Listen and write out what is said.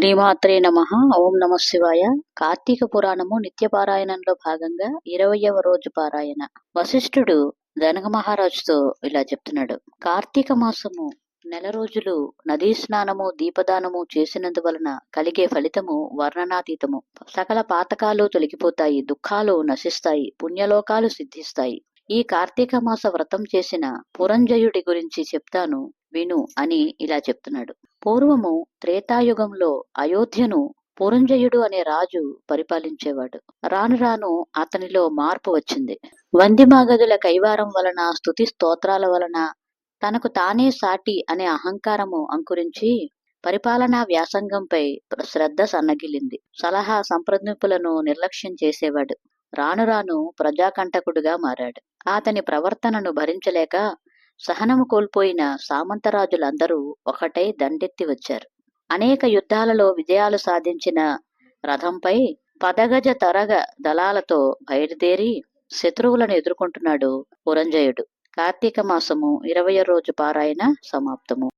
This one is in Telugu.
శ్రీమాత్రే నమ. ఓం నమ శివాయ. కార్తీక పురాణము నిత్య పారాయణంలో భాగంగా ఇరవయవ రోజు పారాయణ. వశిష్ఠుడు జనక మహారాజుతో ఇలా చెప్తున్నాడు. కార్తీక మాసము నెల రోజులు నదీ స్నానము దీపదానము చేసినందువలన కలిగే ఫలితము వర్ణనాతీతము. సకల పాతకాలు తొలగిపోతాయి దుఃఖాలు నశిస్తాయి పుణ్యలోకాలు సిద్ధిస్తాయి. ఈ కార్తీక మాస వ్రతం చేసిన పురంజయుడి గురించి చెప్తాను విను అని ఇలా చెప్తున్నాడు. పూర్వము త్రేతాయుగంలో అయోధ్యను పురంజయుడు అనే రాజు పరిపాలించేవాడు. రాను రాను అతనిలో మార్పు వచ్చింది. వందిమాగదుల కైవారం వలన స్తుతి స్తోత్రాల వలన తనకు తానే సాటి అనే అహంకారము అంకురించి పరిపాలనా వ్యాసంగంపై శ్రద్ధ సన్నగిలింది. సలహా సంప్రదింపులను నిర్లక్ష్యం చేసేవాడు. రాను రాను ప్రజాకంటకుడుగా మారాడు. అతని ప్రవర్తనను భరించలేక సహనము కోల్పోయిన సామంతరాజులందరూ ఒకటై దండెత్తి వచ్చారు. అనేక యుద్ధాలలో విజయాలు సాధించిన రథంపై పదగజ తరగ దళాలతో బయలుదేరి శత్రువులను ఎదుర్కొంటున్నాడు పురంజయుడు. కార్తీక మాసము ఇరవై రోజు పారాయణ సమాప్తము.